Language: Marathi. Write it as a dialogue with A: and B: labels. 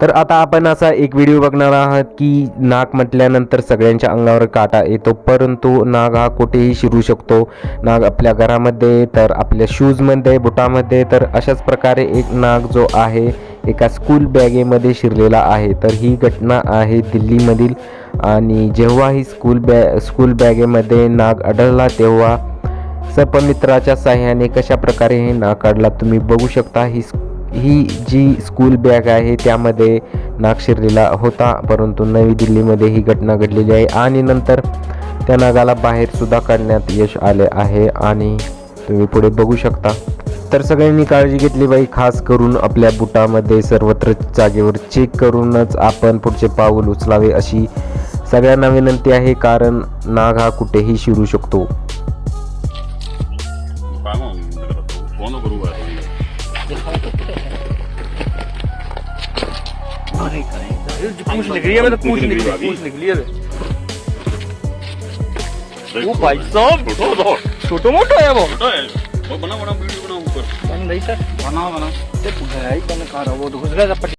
A: तर आता आपण असा एक व्हिडिओ बघणार आहात की नाग म्हटल्यानंतर सगळ्यांच्या अंगावर काटा येतो परंतु नाग हा कुठेही शिरू शकतो. नाग आपल्या घरामध्ये तर आपल्या शूजमध्ये बुटामध्ये तर अशाच प्रकारे एक नाग जो आहे एका स्कूल बॅगेमध्ये शिरलेला आहे. तर ही घटना आहे दिल्लीमधील आणि जेव्हा ही स्कूल बॅ स्कूल बॅगेमध्ये नाग आढळला तेव्हा सर्पमित्राच्या साह्याने कशा प्रकारे हे नाग काढला तुम्ही बघू शकता. ही ही जी स्कूल बॅग आहे त्यामध्ये नाग शिरलेला होता परंतु नवी दिल्लीमध्ये ही घटना घडलेली आहे आणि नंतर त्या नागाला बाहेरसुद्धा काढण्यात यश आले आहे आणि तुम्ही पुढे बघू शकता. तर सगळ्यांनी काळजी घेतली बाई खास करून आपल्या बुटामध्ये सर्वत्र जागेवर चेक करूनच आपण पुढचे पाऊल उचलावे अशी सगळ्यांना विनंती आहे कारण नाग हा कुठेही शिरू शकतो.
B: पूछ निकली है मैं तो पूछ निकली पूछ निकली है ओ भाई साहब
C: छोटो
B: मोटो। है वो।
C: है। वो बना बना वीडियो बना ऊपर
B: नहीं सर।
C: बना बना।
B: पुढे आहे पण कार वो घुस गया